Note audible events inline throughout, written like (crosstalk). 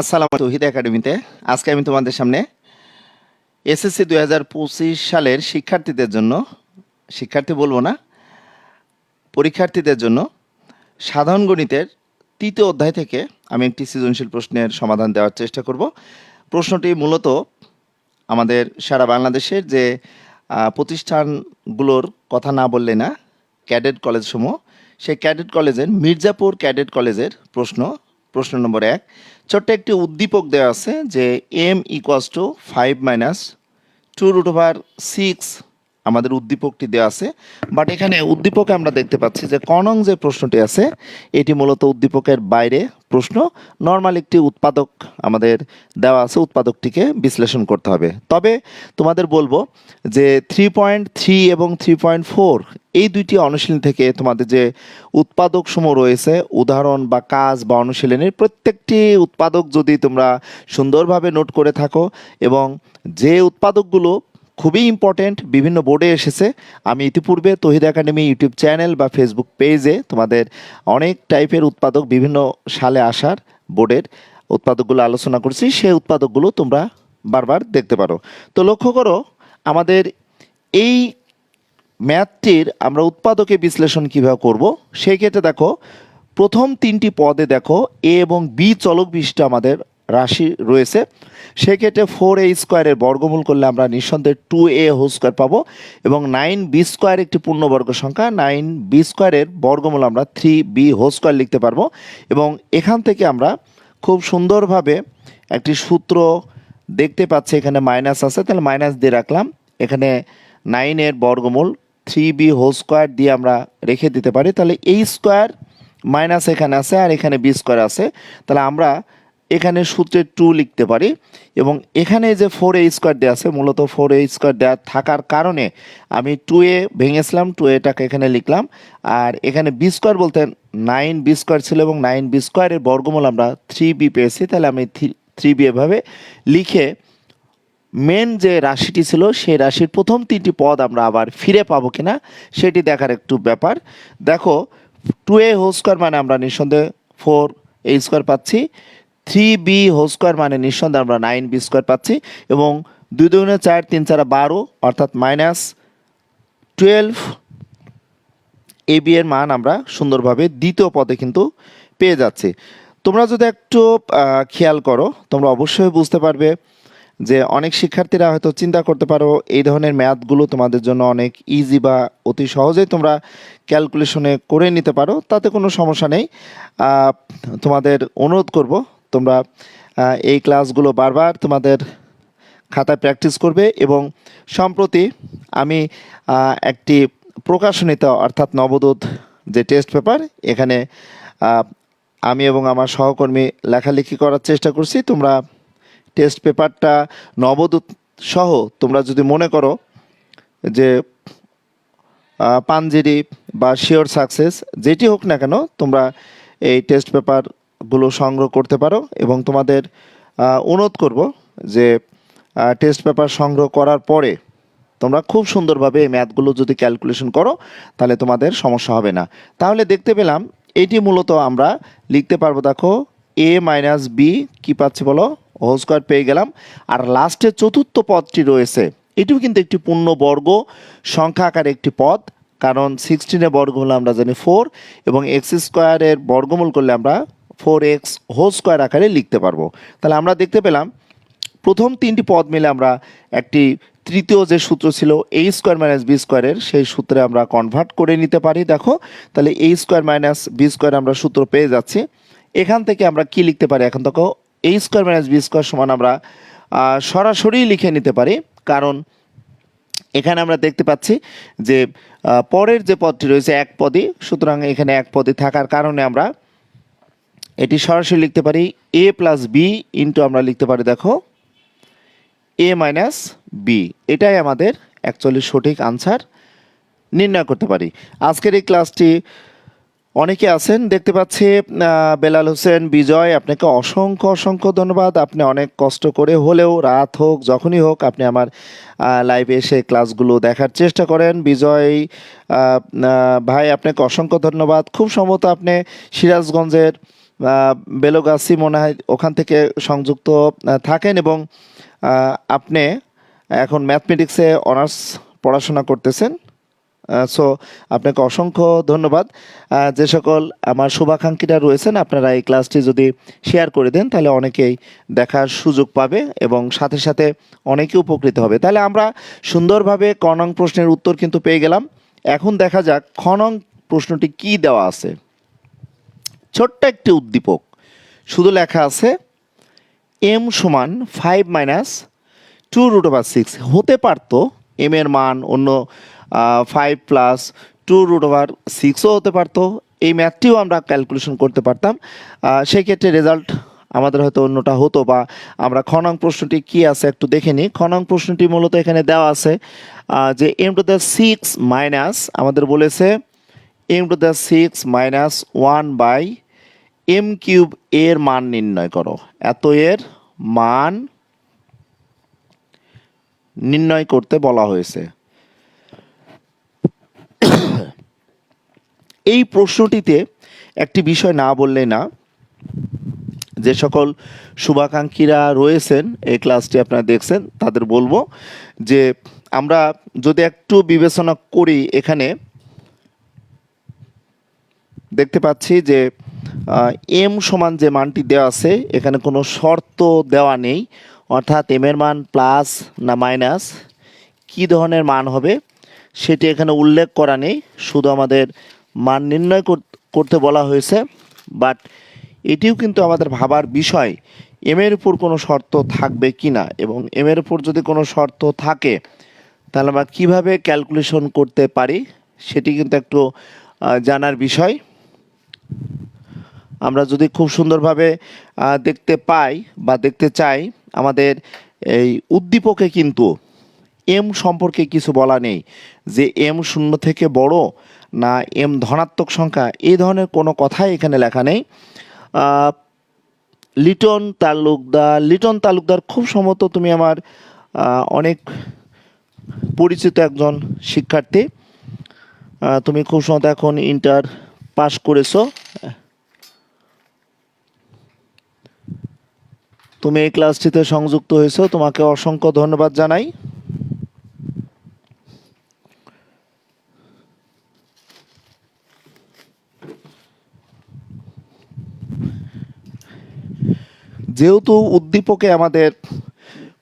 আসসালাম তহিদ একাডেমিতে। আজকে আমি তোমাদের সামনে এসএসসি দুই হাজার পঁচিশ সালের শিক্ষার্থীদের জন্য, শিক্ষার্থী বলব না, পরীক্ষার্থীদের জন্য সাধারণ গণিতের তৃতীয় অধ্যায় থেকে আমি একটি সৃজনশীল প্রশ্নের সমাধান দেওয়ার চেষ্টা করব। প্রশ্নটি মূলত আমাদের সারা বাংলাদেশের যে প্রতিষ্ঠানগুলোর কথা না বললে না, ক্যাডেট কলেজসমূহ, সেই ক্যাডেট কলেজের মির্জাপুর ক্যাডেট কলেজের প্রশ্ন প্রশ্ন নম্বর এক। ছোট্ট একটি উদ্দীপক দেওয়া আছে যে M equals two five minus two root over six আমাদের উদ্দীপকটি দেওয়া আছে। বাট এখানে উদ্দীপকে আমরা দেখতে পাচ্ছি যে কনং যে প্রশ্নটি আছে, এটি মূলত উদ্দীপকের বাইরে প্রশ্ন। নর্মাল একটি উৎপাদক আমাদের দেওয়া আছে, উৎপাদকটিকে বিশ্লেষণ করতে হবে। তবে তোমাদের বলব যে থ্রি পয়েন্ট থ্রি এবং থ্রি পয়েন্ট ফোর এই দুইটি অনুশীলন থেকে তোমাদের যে উৎপাদক সমূহ রয়েছে, উদাহরণ বা কাজ বা অনুশীলনের প্রত্যেকটি উৎপাদক যদি তোমরা সুন্দরভাবে নোট করে থাকো এবং যে উৎপাদকগুলো খুবই ইম্পর্ট্যান্ট বিভিন্ন বোর্ডে এসেছে। আমি ইতিপূর্বে তহিদ একাডেমি ইউটিউব চ্যানেল বা ফেসবুক পেজে তোমাদের অনেক টাইপের উৎপাদক বিভিন্ন সালে আসার বোর্ডের উৎপাদকগুলো আলোচনা করছি। সেই উৎপাদকগুলো তোমরা বারবার দেখতে পারো। তো লক্ষ্য করো, আমাদের এই ম্যাথটির আমরা উৎপাদকে বিশ্লেষণ কীভাবে করব, সেই ক্ষেত্রে দেখো, প্রথম তিনটি পদে দেখো এ এবং বি চলক বিশিষ্ট আমাদের রাশি রয়েছে, সেক্ষেত্রে ফোর এ স্কোয়ারের বর্গমূল করলে আমরা নিঃসন্দেহে টু এ হোল স্কোয়ার পাবো এবং নাইন বি স্কোয়ার একটি পূর্ণবর্গ সংখ্যা নাইন বি স্কোয়ারের বর্গমূল আমরা থ্রি বি হোল স্কোয়ার লিখতে পারব এবং এখান থেকে আমরা খুব সুন্দরভাবে একটি সূত্র দেখতে পাচ্ছি, এখানে মাইনাস আছে, তাহলে মাইনাস দিয়ে রাখলাম, এখানে নাইনের বর্গমূল থ্রি বি হোল স্কোয়ার দিয়ে আমরা রেখে দিতে পারি, তাহলে এই স্কোয়ার মাইনাস এখানে আছে আর এখানে বি স্কোয়ার আছে, তাহলে আমরা এখানে সূত্রে টু লিখতে পারি এবং এখানে যে ফোর এ স্কোয়ার দেওয়া আছে, মূলত ফোর এ স্কোয়ার দেওয়া থাকার কারণে আমি টু এ ভেঙেছিলাম টু এটাকে এখানে লিখলাম। আর এখানে বি স্কোয়ার বলতে নাইন বি স্কোয়ার ছিল এবং নাইন বি স্কোয়ারের বর্গমূল আমরা থ্রি বি পেয়েছি। তাহলে আমি থ্রি বি এভাবে লিখে মেন যে রাশিটি ছিল, সেই রাশির প্রথম তিনটি পদ আমরা আবার ফিরে পাবো কিনা, সেটি দেখার একটু ব্যাপার। দেখো টু এ হোল স্কোয়ার মানে আমরা নিঃসন্দেহে ফোর এ স্কোয়ার পাচ্ছি। থ্রি বি হোল স্কোয়ার মানে নিঃসন্দেহে আমরা নাইন বি স্কোয়ার পাচ্ছি এবং দুই দুগুণে চার, তিন চারা বারো, অর্থাৎ মাইনাস টুয়েলভ এ বি এর মান আমরা সুন্দরভাবে দ্বিতীয় পদে কিন্তু পেয়ে যাচ্ছি। তোমরা যদি একটু খেয়াল করো, তোমরা অবশ্যই বুঝতে পারবে যে অনেক শিক্ষার্থীরা হয়তো চিন্তা করতে পারো, এই ধরনের ম্যাথগুলো তোমাদের জন্য অনেক ইজি বা অতি সহজেই তোমরা ক্যালকুলেশনে করে নিতে পারো, তাতে কোনো সমস্যা নেই। তোমাদের অনুরোধ করব তোমরা এই ক্লাসগুলো বারবার তোমাদের খাতায় প্র্যাকটিস করবে এবং সম্প্রতি আমি একটি প্রকাশনীত অর্থাৎ নবদূত যে টেস্ট পেপার, এখানে আমি এবং আমার সহকর্মী লেখালেখি করার চেষ্টা করছি। তোমরা টেস্ট পেপারটা, নবদূত সহ তোমরা যদি মনে করো যে পাঞ্জেরি বা শিওর সাকসেস, যেটি হোক না কেন, তোমরা এই টেস্ট পেপারগুলো সংগ্রহ করতে পারো এবং তোমাদের অনুরোধ করব যে টেস্ট পেপার সংগ্রহ করার পরে তোমরা খুব সুন্দরভাবে এই ম্যাথগুলো যদি ক্যালকুলেশন করো, তাহলে তোমাদের সমস্যা হবে না। তাহলে দেখতে পেলাম এটি মূলত আমরা লিখতে পারব দেখো এ মাইনাস বি কী পাচ্ছি বলো? হোল স্কোয়ার পেয়ে গেলাম। আর লাস্টের চতুর্থ পদটি রয়েছে। এটিও কিন্তু একটি পূর্ণবর্গ সংখ্যা আকারে একটি পদ, কারণ সিক্সটিনের বর্গমূল আমরা জানি ফোর এবং এক্স স্কোয়ারের বর্গমূল করলে আমরা ফোর এক্স হোল স্কোয়ার আকারে লিখতে পারব। তাহলে আমরা দেখতে পেলাম, প্রথম তিনটি পদ মিলে আমরা একটি তৃতীয় যে সূত্র ছিল এ স্কোয়ার মাইনাস বি স্কোয়ারের সেই সূত্রে আমরা কনভার্ট করে নিতে পারি। দেখো, তাহলে A square minus B square আমরা সূত্র পেয়ে যাচ্ছি। এখান থেকে আমরা কি লিখতে পারি? এখন দেখো A square minus B square সমান আমরা সরাসরি লিখে নিতে পারি। কারণ এখানে আমরা দেখতে পাচ্ছি যে পরের যে পদটি রয়েছে এক পদই, সুতরাং এখানে এক পদে থাকার কারণে আমরা এটি সরাসরি লিখতে পারি এ প্লাস বি ইন্টু আমরা লিখতে পারি, দেখো। এ মাইনাস বি এটাই আমাদের অ্যাকচুয়ালি সঠিক আনসার নির্ণয় করতে পারি। আজকের এই ক্লাসটি অনেকে আছেন, দেখতে পাচ্ছি বেলাল হোসেন, বিজয়, আপনাকে অসংখ্য অসংখ্য ধন্যবাদ। আপনি অনেক কষ্ট করে হলেও, রাত হোক, যখনই হোক, আপনি আমার লাইভে এসে ক্লাসগুলো দেখার চেষ্টা করেন। বিজয় ভাই, আপনাকে অসংখ্য ধন্যবাদ। খুব সম্ভবত আপনি সিরাজগঞ্জের বেলোগাছি মনে হয় ওখান থেকে সংযুক্ত থাকেন এবং আপনি এখন ম্যাথমেটিক্সে অনার্স পড়াশোনা করতেছেন। সো আপনাকে অসংখ্য ধন্যবাদ। যে সকল আমার শুভাকাঙ্ক্ষীরা রয়েছেন, আপনারা এই ক্লাসটি যদি শেয়ার করে দেন, তাহলে অনেকেই দেখার সুযোগ পাবে এবং সাথে সাথে অনেকে উপকৃত হবে। তাহলে আমরা সুন্দরভাবে ক নং প্রশ্নের উত্তর কিন্তু পেয়ে গেলাম। এখন দেখা যাক খনং প্রশ্নটি কি দেওয়া আছে। ছোট্ট একটি উদ্দীপক। শুধু লেখা আছে এম সমান five minus two root over six হতে পারতো এম এর মান অন্য five plus two root over সিক্সও হতে পারতো। এই ম্যাথটিও আমরা ক্যালকুলেশন করতে পারতাম। সেই ক্ষেত্রে রেজাল্ট আমাদের হয়তো অন্যটা হতো বা আমরা খ নং প্রশ্নটি কী আছে একটু দেখে নিই। খ নং প্রশ্নটি মূলত এখানে দেওয়া আছে যে M to the six minus আমাদের বলেছে M to the six minus one by M cube এর মান নির্ণয় করো। এত এর মান নির্ণয় করতে বলা হয়েছে। এই প্রশ্নটিতে একটি বিষয় না বললে না, যে সকল শুভাকাঙ্ক্ষীরা রয়েছেন এই ক্লাসটি আপনারা দেখছেন, তাদের বলব যে আমরা যদি একটু বিবেচনা করি এখানে দেখতে পাচ্ছি যে এম সমান যে মানটি দেওয়া আছে, এখানে কোনো শর্ত দেওয়া নেই। অর্থাৎ এম এর মান প্লাস না মাইনাস কী ধরনের মান হবে সেটি এখানে উল্লেখ করা নেই। শুধু আমাদের মান নির্ণয় করতে বলা হয়েছে বাট এটিও কিন্তু আমাদের ভাবার বিষয় এম এর উপর কোনো শর্ত থাকবে কি না? এবং এম এর উপর যদি কোনো শর্ত থাকে, তাহলে আমরা কীভাবে ক্যালকুলেশন করতে পারি, সেটি কিন্তু একটু জানার বিষয়। আমরা যদি খুব সুন্দরভাবে দেখতে পাই বা দেখতে চাই, আমাদের এই উদ্দীপকে কিন্তু এম সম্পর্কে কিছু বলা নেই। যে এম শূন্য থেকে বড় না এম ধনাত্মক সংখ্যা এই ধরনের কোনো কথাই এখানে লেখা নেই। লিটন তালুকদার লিটন তালুকদার খুব সম্ভবত তুমি আমার অনেক পরিচিত একজন শিক্ষার্থী। তুমি খুব সম্ভবত এখন ইন্টার পাস করেছ? তুমি এই ক্লাসটিতে সংযুক্ত হয়েছো, তোমাকে অসংখ্য ধন্যবাদ জানাই। যেহেতু উদ্দীপকে আমাদের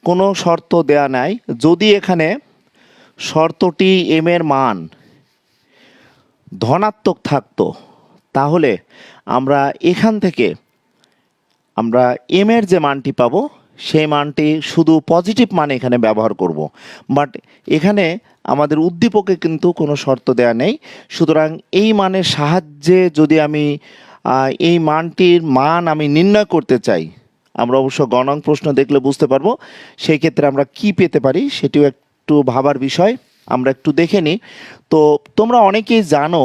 কোনো শর্ত দেয়া নাই, যদি এখানে শর্তটি এম এর মান ধনাত্মক থাকতো, তাহলে আমরা এখান থেকে আমরা এম এর যে মানটি পাবো, সেই মানটি শুধু পজিটিভ মান এখানে ব্যবহার করব। বাট এখানে আমাদের উদ্দীপকে কিন্তু কোনো শর্ত দেয়া নেই। সুতরাং এই মানের সাহায্যে যদি আমি এই মানটির মান আমি নির্ণয় করতে চাই, আমরা অবশ্য গণং প্রশ্ন দেখলে বুঝতে পারব, সেই ক্ষেত্রে আমরা কি পেতে পারি সেটিও একটু ভাবার বিষয়। আমরা একটু দেখে নিই। তো তোমরা অনেকেই জানো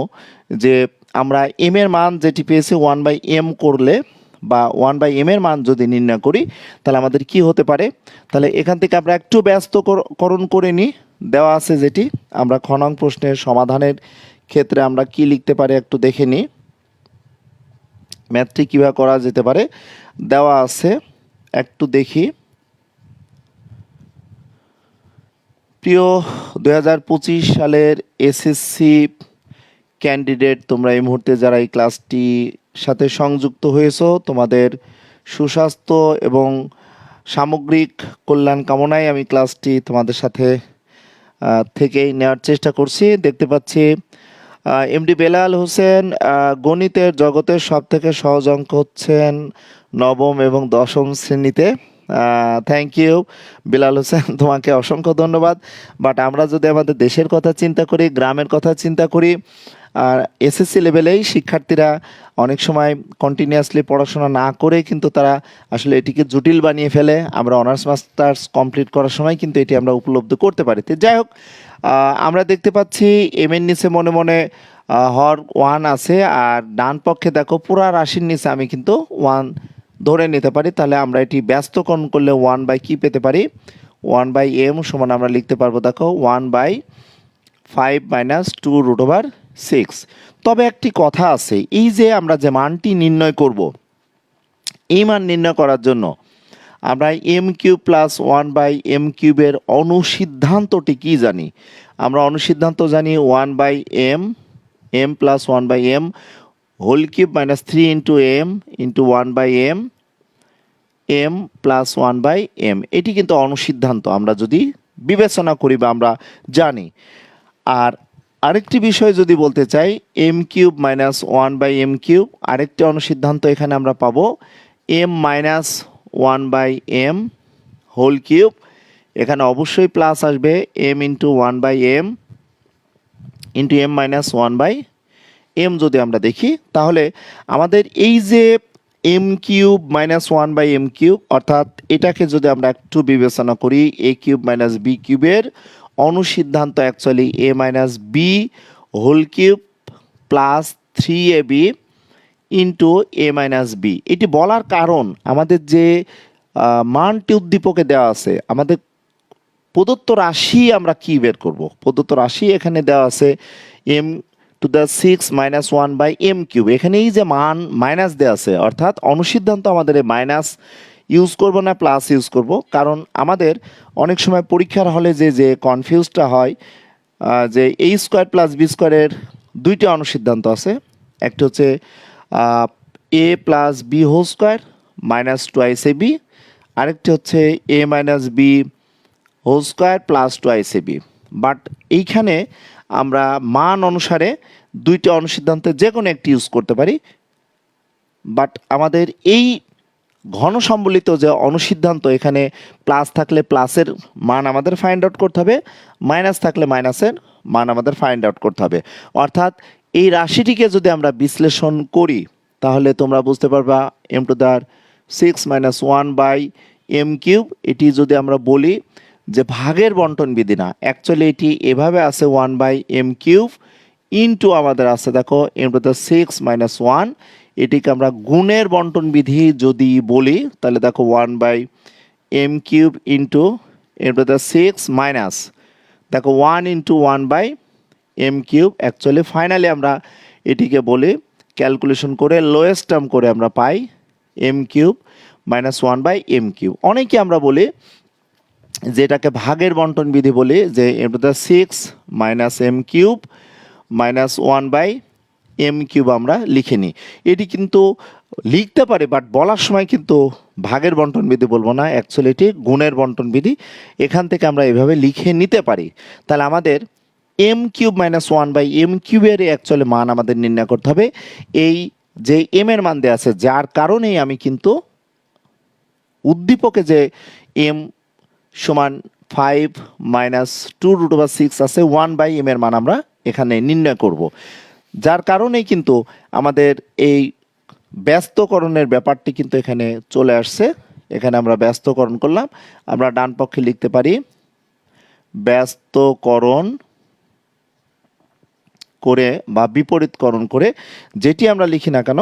যে আমরা এম এর মান যেটি পেয়েছি ওয়ান বাই এম করলে বা ওয়ান বাই এম এর মান যদি নির্ণয় করি, তাহলে আমাদের কি হতে পারে? তাহলে এখান থেকে আমরা একটু ব্যস্তকরণ করে নিই। দেওয়া আছে যেটি, আমরা খনং প্রশ্নের সমাধানের ক্ষেত্রে আমরা কি লিখতে পারি একটু দেখে নিই। ম্যাথটি কীভাবে করা যেতে পারে? দেওয়া আছে, একটু দেখি। প্রিয় দু হাজার পঁচিশ সালের এসএসসি ক্যান্ডিডেট তোমরা এই মুহূর্তে যারা এই ক্লাসটি সাথে সংযুক্ত হয়েছো, তোমাদের সুস্বাস্থ্য এবং সামগ্রিক কল্যাণ কামনায় আমি ক্লাসটি তোমাদের সাথে থেকেই নেওয়ার চেষ্টা করছি। দেখতে পাচ্ছি এমডি বেলাল হোসেন গণিতের জগতের সব থেকে সহজ অঙ্ক হচ্ছেন নবম এবং দশম শ্রেণীতে। থ্যাংক ইউ বিলাল হোসেন, (laughs) তোমাকে অসংখ্য ধন্যবাদ। বাট আমরা যদি আমাদের দেশের কথা চিন্তা করি, গ্রামের কথা চিন্তা করি, আর এসএসসি লেভেলেই শিক্ষার্থীরা অনেক সময় কন্টিনিউয়াসলি পড়াশোনা না করে কিন্তু তারা আসলে এটিকে জটিল বানিয়ে ফেলে। আমরা অনার্স মাস্টার্স কমপ্লিট করার সময় কিন্তু এটি আমরা উপলব্ধ করতে পারি। তো যাই হোক আমরা দেখতে পাচ্ছি এম এর নিচে মনে মনে হর ওয়ান আছে, আর ডান পক্ষে দেখো পুরা রাশির নিচে আমি কিন্তু ওয়ান ধরে নিতে পারি, তাহলে আমরা এটি ব্যস্তকরণ করলে ওয়ান বাই কি পেতে পারি? ওয়ান বাই এম সমান আমরা লিখতে পারব, দেখো one by five minus two root over six তবে একটি কথা আছে, এই যে আমরা যে মানটি নির্ণয় করব, এই মান নির্ণয় করার জন্য আমরা M cube plus one by M কিউবের অনুসিদ্ধান্তটি কি জানি? আমরা অনুসিদ্ধান্ত জানি one by M M plus one by M whole cube minus three into M into one by M M plus one by M এটি কিন্তু অনুসিদ্ধান্ত আমরা যদি বিবেচনা করি বা আমরা জানি। আর আরেকটি বিষয় যদি বলতে চাই M cube minus one by M cube আরেকটি অনুসিদ্ধান্ত এখানে আমরা পাবো। M minus one by M whole cube এখানে অবশ্যই প্লাস আসবে। M into one by M into M minus one by M যদি আমরা দেখি, তাহলে আমাদের এই যে M cube minus one by M cube, অর্থাৎ এটাকে যদি আমরা একটু বিবেচনা করি এ কিউব মাইনাস বি কিউবের অনুসিদ্ধান্ত actually A minus B whole cube plus three A B into A minus B এটি বলার কারণ আমাদের যে মানটি উদ্দীপকে দেওয়া আছে, আমাদের প্রদত্ত রাশি আমরা কি বের করব? প্রদত্ত রাশি এখানে দেওয়া আছে M to the six minus one by M cube এখানে এই যে মান মাইনাস দেওয়া আছে, অর্থাৎ অনুসিদ্ধান্ত আমাদের এই মাইনাস ইউজ করব না প্লাস ইউজ করব। কারণ আমাদের অনেক সময় পরীক্ষার হলে যে যে কনফিউজটা হয় যে এই স্কোয়ার প্লাস বি স্কোয়ারের দুইটি অনুসিদ্ধান্ত আছে। একটা হচ্ছে A plus B whole square minus twice A B আরেকটি হচ্ছে A minus B whole square plus twice A B but এইখানে আমরা মান অনুসারে দুইটি অনুসিদ্ধান্তে যে কোনো একটি ইউজ করতে পারি। বাট আমাদের এই ঘন সম্বলিত যে অনুসিদ্ধান্ত, এখানে প্লাস থাকলে প্লাসের মান আমাদের ফাইন্ড আউট করতে হবে মাইনাস থাকলে মাইনাসের মান আমাদের ফাইন্ড আউট করতে হবে। অর্থাৎ এই রাশিটিকে যদি আমরা বিশ্লেষণ করি, তাহলে তোমরা বুঝতে পারবা M to the six minus one by M cube এটি যদি আমরা বলি যে ভাগের বন্টন বিধি না। অ্যাকচুয়ালি এটি এভাবে আছে one by M cube into আমাদের আছে দেখো M to the six minus one এটিকে আমরা গুণের বন্টন বিধি যদি বলি, তাহলে দেখো one by M cube into M to the six minus দেখো one into one by M cube actually finally আমরা এটিকে বলি ক্যালকুলেশন করে লোয়েস্ট টার্ম করে আমরা পাই M cube minus one by M cube অনেকে আমরা বলি যেটাকে ভাগের বন্টন বিধি বলি, যে M to the six minus M cube minus one by M cube আমরা লিখে নিই। এটি কিন্তু লিখতে পারি বাট বলার সময় কিন্তু ভাগের বন্টন বিধি বলব না অ্যাকচুয়ালি এটি গুণের বন্টন বিধি। এখান থেকে আমরা এভাবে লিখে নিতে পারি। তাহলে আমাদের M cube minus one by M কিউবের অ্যাকচুয়ালি মান আমাদের নির্ণয় করতে হবে। এই যে এম এর মান দেওয়া আছে, যার কারণেই আমি কিন্তু উদ্দীপকে যে এম সমান five minus two root over six আছে ওয়ান বাই এম এর মান আমরা এখানে নির্ণয় করব। যার কারণেই কিন্তু আমাদের এই ব্যস্তকরণের ব্যাপারটি কিন্তু এখানে চলে আসছে। এখানে আমরা ব্যস্তকরণ করলাম। আমরা ডান পক্ষে লিখতে পারি, ব্যস্তকরণ করে বা বিপরীতকরণ করে যেটি আমরা লিখি না কেন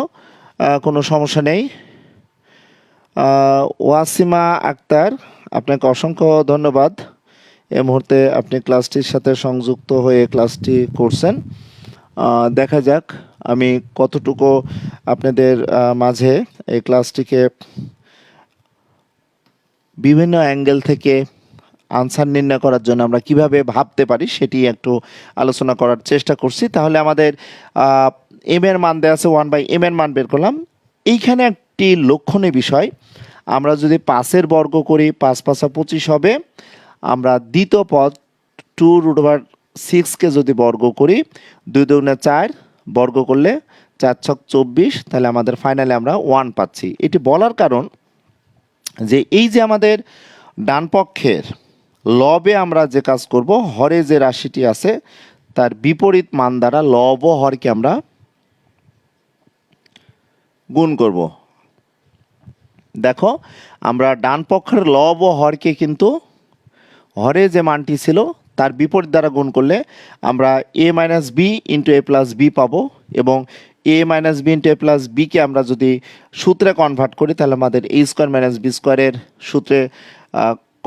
কোনো সমস্যা নেই। ওয়াসিমা আক্তার আপনাকে অসংখ্য ধন্যবাদ। এ মুহূর্তে আপনি ক্লাসটির সাথে সংযুক্ত হয়ে ক্লাসটি করছেন। দেখা যাক আমি কতটুকু আপনাদের মাঝে এই ক্লাসটিকে বিভিন্ন অ্যাঙ্গেল থেকে আনসার নির্ণয় করার জন্য আমরা কীভাবে ভাবতে পারি সেটি একটু আলোচনা করার চেষ্টা করছি। তাহলে আমাদের এম এর মান দেওয়া আছে ওয়ান বাই এম এর মান বের করলাম। এইখানে একটি লক্ষণীয় বিষয় আমরা যদি পাঁচের বর্গ করি, পাঁচ পাঁচা পঁচিশ হবে, আমরা দ্বিতীয় পদ টু রুট ওভার সিক্সকে যদি বর্গ করি, দুই দুগুণে চার বর্গ করলে চার ছক চব্বিশ, তাহলে আমাদের ফাইনালে আমরা ওয়ান পাচ্ছি। এটি বলার কারণ যে এই যে আমাদের ডান পক্ষের লবে আমরা যে কাজ করব, হরে যে রাশিটি আছে, তার বিপরীত মান দ্বারা লব হরকে আমরা গুণ করব। দেখো, আমরা ডান পক্ষের লব ও হরকে কিন্তু হরে যে মানটি ছিল, তার বিপরীত দ্বারা গুণ করলে আমরা A minus B into A plus B পাবো এবং A minus B into A plus বিকে আমরা যদি সূত্রে কনভার্ট করি, তাহলে আমাদের এ স্কোয়ার মাইনাস বি স্কোয়ারের সূত্রে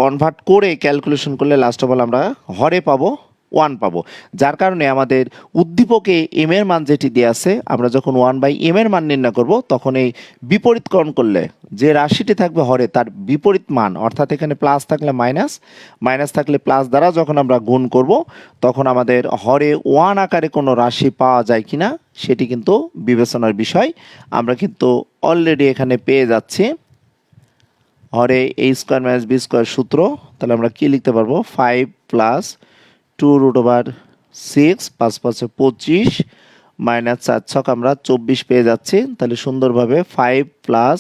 কনভার্ট করে ক্যালকুলেশন করলে লাস্ট অফ অল আমরা হরে পাবো। ওয়ান পাবো। যার কারণে আমাদের উদ্দীপকে এম এর মান যেটি দেওয়া আছে, আমরা যখন ওয়ান বাই এম এর মান নির্ণয় করব, তখন এই বিপরীতকরণ করলে যে রাশিটি থাকবে হরে, তার বিপরীত মান, অর্থাৎ এখানে প্লাস থাকলে মাইনাস মাইনাস থাকলে প্লাস দ্বারা যখন আমরা গুণ করব, তখন আমাদের হরে ওয়ান আকারে কোনো রাশি পাওয়া যায় কিনা, সেটি কিন্তু বিবেচনার বিষয়। আমরা কিন্তু অলরেডি এখানে পেয়ে যাচ্ছি। হরে A square minus B square সূত্র, তাহলে আমরা কি লিখতে পারব? Five plus two root over six পাঁচ পাঁচে পঁচিশ মাইনাস চার ছক আমরা চব্বিশ পেয়ে যাচ্ছি। তাহলে সুন্দরভাবে five plus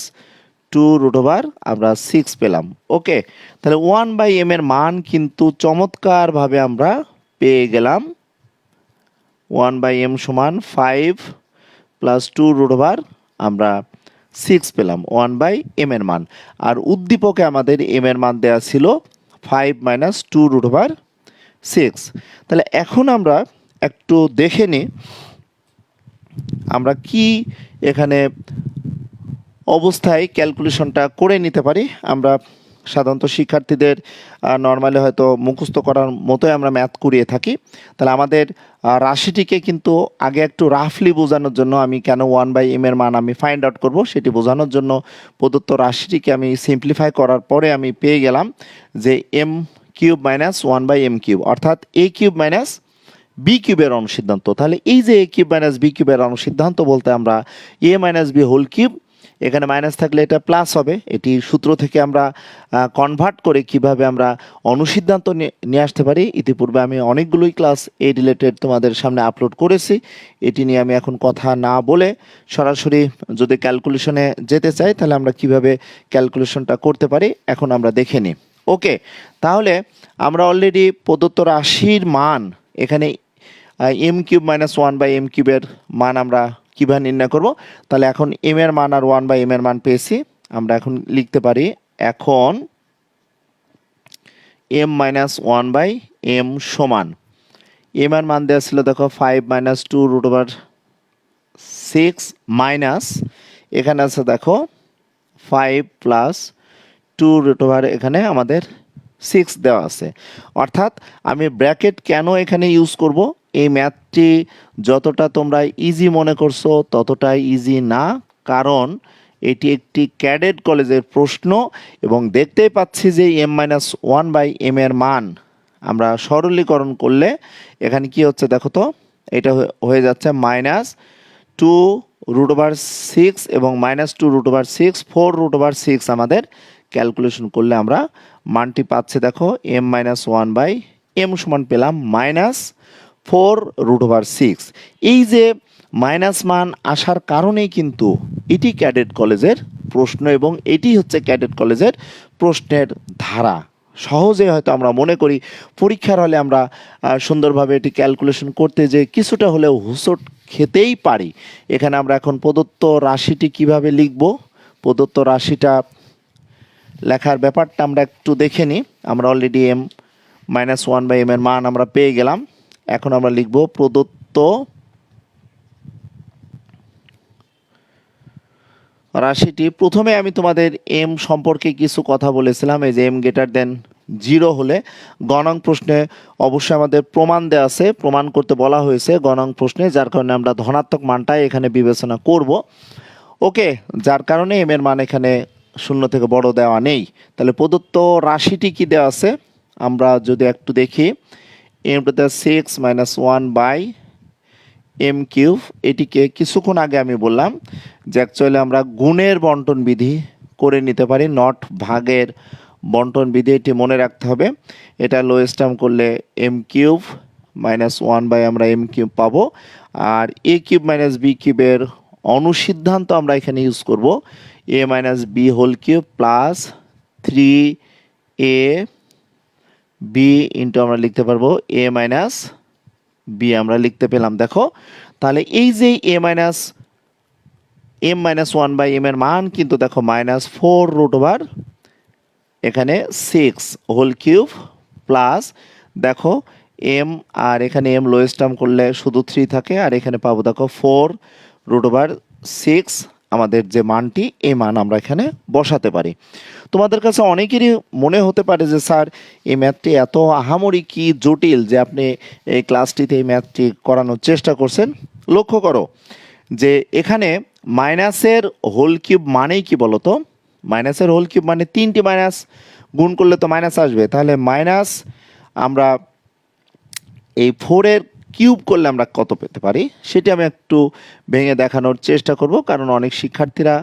two root over আমরা সিক্স পেলাম। ওকে তাহলে ওয়ান বাই এম এর মান কিন্তু চমৎকারভাবে আমরা পেয়ে গেলাম। ওয়ান বাই এম সমান five plus two root over আমরা সিক্স পেলাম ওয়ান বাই এম এর মান। আর উদ্দীপকে আমাদের এম এর মান দেওয়া ছিল five minus two root over six তাহলে এখন আমরা একটু দেখে নিই, আমরা কি এখানে অবস্থায় ক্যালকুলেশনটা করে নিতে পারি? আমরা সাধারণত শিক্ষার্থীদের নর্মালি হয়তো মুখস্থ করার মতোই আমরা ম্যাথ করিয়ে থাকি। তাহলে আমাদের রাশিটিকে কিন্তু আগে একটু রাফলি বোঝানোর জন্য আমি কেন ওয়ান বাই এম এর মান আমি ফাইন্ড আউট করব, সেটি বোঝানোর জন্য প্রদত্ত রাশিটিকে আমি সিম্পলিফাই করার পরে আমি পেয়ে গেলাম যে M cube minus one by M cube. অর্থাৎ এ কিউব মাইনাস বি কিউবের অনুসিদ্ধান্ত। তাহলে এই যে এ কিউব মাইনাস বি কিউবের অনুসিদ্ধান্ত বলতে আমরা A minus B whole cube, এখানে মাইনাস থাকলে এটা প্লাস হবে। এটি সূত্র থেকে আমরা কনভার্ট করে কীভাবে আমরা অনুসিদ্ধান্ত নিয়ে- আসতে পারি। ইতিপূর্বে আমি অনেকগুলোই ক্লাস এই রিলেটেড তোমাদের সামনে আপলোড করেছি। এটি নিয়ে আমি এখন কথা না বলে সরাসরি যদি ক্যালকুলেশনে যেতে চাই, তাহলে আমরা কীভাবে ক্যালকুলেশনটা করতে পারি, এখন আমরা দেখে নিই। ওকে, তাহলে আমরা অলরেডি প্রদত্ত রাশির মান এখানে M cube minus one by M কিউবের মান আমরা কীভাবে নির্ণয় করব? তাহলে এখন এম এর মান আর ওয়ান বাই এম এর মান পেয়েছি, আমরা এখন লিখতে পারি এখন M minus one by M সমান। এম এর মান দেওয়া ছিল দেখো five minus two root over six minus এখানে আছে দেখো five plus two root over এখানে আমাদের সিক্স দেওয়া আছে। অর্থাৎ আমি ব্র্যাকেট কেন এখানে ইউজ করব? এই ম্যাথটি যতটা তোমরা ইজি মনে করছ, ততটাই ইজি না। কারণ এটি একটি ক্যাডেট কলেজের প্রশ্ন এবং দেখতেই পাচ্ছি যে M minus one by M এর মান আমরা সরলীকরণ করলে এখানে কি হচ্ছে দেখো তো? এটা হয়ে- যাচ্ছে minus two root over six এবং minus two root over six four root over six আমাদের ক্যালকুলেশন করলে আমরা মানটি পাচ্ছে, দেখো M minus one by M সমান পেলাম minus four root over six এই যে মাইনাস মান আসার কারণেই কিন্তু এটি ক্যাডেট কলেজের প্রশ্ন এবং এটি হচ্ছে ক্যাডেট কলেজের প্রশ্নের ধারা। সহজে হয়তো আমরা মনে করি, পরীক্ষার হলে আমরা সুন্দরভাবে এটি ক্যালকুলেশন করতে যে কিছুটা হলেও হুসট খেতেই পারি। এখানে আমরা এখন প্রদত্ত রাশিটি কীভাবে লিখব? প্রদত্ত রাশিটা লেখার ব্যাপারটা আমরা একটু দেখে নিই। আমরা already M minus one by M এর মান আমরা পেয়ে গেলাম। এখন আমরা লিখব প্রদত্ত রাশিটি। প্রথমে আমি তোমাদের এম সম্পর্কে কিছু কথা বলেছিলাম, এই যে এম গেটার দেন জিরো হলে গণং প্রশ্নে অবশ্যই আমাদের প্রমাণ দেওয়া আছে। প্রমাণ করতে বলা হয়েছে গণং প্রশ্নে, যার কারণে আমরা ধনাত্মক মানটাই এখানে বিবেচনা করব। ওকে, যার কারণে এম এর মান এখানে শূন্য থেকে বড় দেওয়া নেই। তাহলে প্রদত্ত রাশিটি কি দেওয়া আছে? আমরা যদি একটু দেখি M to the six minus one by M cube এটিকে কিছুক্ষণ আগে আমি বললাম যে অ্যাকচুয়ালি আমরা গুণের বন্টন বিধি করে নিতে পারি নট ভাগের বন্টন বিধি, এটি মনে রাখতে হবে। এটা লোয়েস্ট টার্ম করলে M cube minus one by আমরা এম কিউব পাবো, আর এ কিউব মাইনাস বি কিউবের অনুসিদ্ধান্ত আমরা এখানে ইউজ করব। A minus B whole cube plus three A B into আমরা লিখতে পারব এ মাইনাস বি আমরা লিখতে পেলাম, দেখো। তাহলে এই যে A minus M minus one by M এর মান কিন্তু দেখো মাইনাস ফোর রুট ওভার এখানে সিক্স হোল কিউব প্লাস দেখো এম আর এখানে এম লোয়েস্ট টার্ম করলে শুধু থ্রি থাকে, আর এখানে পাবো দেখো ফোর রুট ওভার সিক্স আমাদের যে মানটি, এই মান আমরা এখানে বসাতে পারি। তোমাদের কাছে অনেকেরই মনে হতে পারে যে, স্যার, এই ম্যাথটি এত আহামরি কি জটিল যে আপনি এই ক্লাসটিতে এই ম্যাথটি করানোর চেষ্টা করছেন? লক্ষ্য করো যে এখানে মাইনাসের হোল কিউব মানেই কি বলতো? মাইনাসের হোল কিউব মানে তিনটি মাইনাস, গুণ করলে তো মাইনাস আসবে। তাহলে মাইনাস আমরা এই ফোরের কিউব করলে আমরা কত পেতে পারি, সেটি আমি একটু ভেঙে দেখানোর চেষ্টা করব, কারণ অনেক শিক্ষার্থীরা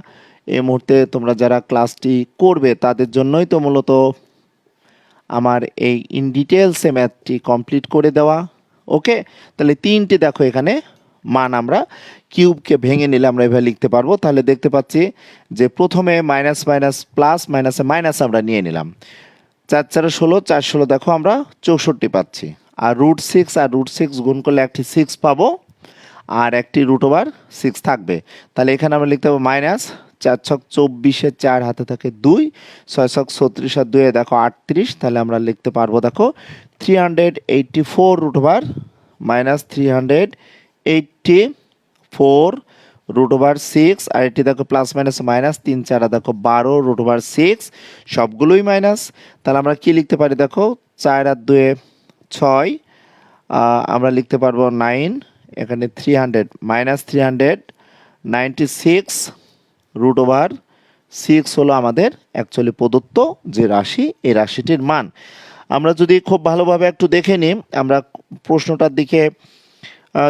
এই মুহূর্তে তোমরা যারা ক্লাসটি করবে, তাদের জন্যই তো মূলত আমার এই ইন ডিটেলসে ম্যাথটি কমপ্লিট করে দেওয়া। ওকে তাহলে তিনটে দেখো এখানে, মান আমরা কিউবকে ভেঙে নিলে আমরা এভাবে লিখতে পারব। তাহলে দেখতে পাচ্ছি যে প্রথমে মাইনাস মাইনাস প্লাস মাইনাসে মাইনাস আমরা নিয়ে নিলাম। চার চারে ষোলো, চার ষোলো দেখো আমরা চৌষট্টি পাচ্ছি। আর রুট সিক্স আর রুট সিক্স গুণ করলে একটি সিক্স পাবো, আর একটি রুট ওভার সিক্স থাকবে। তাহলে এখানে আমরা লিখতে পাবো মাইনাস চার ছক চব্বিশে চার হাতে থাকে দুই, ছয় ছক ছত্রিশ আর দুয়ে দেখো আটত্রিশ, তাহলে আমরা লিখতে পারব দেখো three hundred eighty four root over minus three hundred eighty four root over six আর এটি দেখো প্লাস মাইনাস মাইনাস তিন চারা দেখো বারো রুট ওভার সিক্স সবগুলোই মাইনাস তাহলে আমরা কি লিখতে পারি দেখো, চার আর দুয়ে ছয় আমরা লিখতে পারব নাইন এখানে three hundred minus three hundred ninety six root over six হলো আমাদের অ্যাকচুয়ালি প্রদত্ত যে রাশি, এই রাশিটির মান। আমরা যদি খুব ভালোভাবে একটু দেখে নিই, আমরা প্রশ্নটার দিকে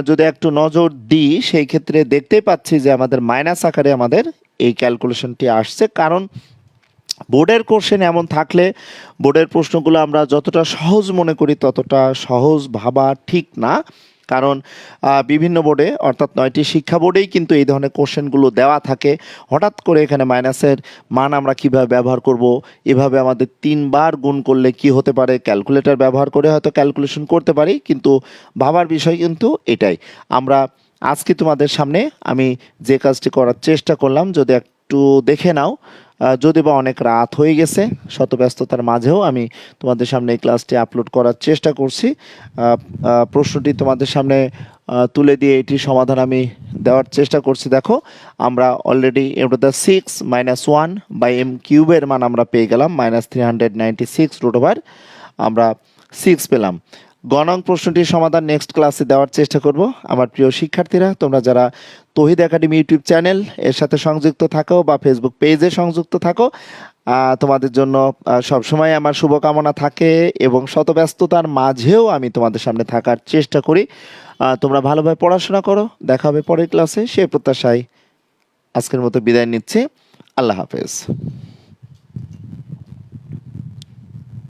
যদি একটু নজর দিই, সেই ক্ষেত্রে দেখতেই পাচ্ছি যে আমাদের মাইনাস আকারে আমাদের এই ক্যালকুলেশনটি আসছে। কারণ বোর্ডের কোশ্চেন এমন থাকলে বোর্ডের প্রশ্নগুলো আমরা যতটা সহজ মনে করি, ততটা সহজ ভাবা ঠিক না। কারণ বিভিন্ন বোর্ডে, অর্থাৎ নয়টি শিক্ষা বোর্ডেই কিন্তু এই ধরনের কোশ্চেনগুলো দেওয়া থাকে। হঠাৎ করে এখানে মাইনাসের মান আমরা কীভাবে ব্যবহার করব? এভাবে আমাদের তিনবার গুণ করলে কি হতে পারে? ক্যালকুলেটর ব্যবহার করে হয়তো ক্যালকুলেশন করতে পারি, কিন্তু ভাবার বিষয় কিন্তু এটাই। আমরা আজকে তোমাদের সামনে আমি যে কাজটি করার চেষ্টা করলাম, যদি একটু দেখে নাও যদি বা অনেক রাত হয়ে গেছে শত ব্যস্ততার মাঝেও আমি তোমাদের সামনে এই ক্লাসটি আপলোড করার চেষ্টা করছি। প্রশ্নটি তোমাদের সামনে তুলে দিয়ে এটির সমাধান আমি দেওয়ার চেষ্টা করছি। দেখো, আমরা already M the six minus one by M কিউবের মান আমরা পেয়ে গেলাম minus three hundred ninety six root over আমরা সিক্স পেলাম। গণং প্রশ্নটির সমাধান নেক্সট ক্লাসে দেওয়ার চেষ্টা করব। আমার প্রিয় শিক্ষার্থীরা, তোমরা যারা তহিদ একাডেমি ইউটিউব চ্যানেল এর সাথে সংযুক্ত থাকো বা ফেসবুক পেজে সংযুক্ত থাকো তোমাদের জন্য সবসময় আমার শুভকামনা থাকে এবং শতব্যস্ততার মাঝেও আমি তোমাদের সামনে থাকার চেষ্টা করি। তোমরা ভালোভাবে পড়াশোনা করো, দেখা হবে পরের ক্লাসে সেই প্রত্যাশায় আজকের মতো বিদায় নিচ্ছি। আল্লাহ হাফেজ।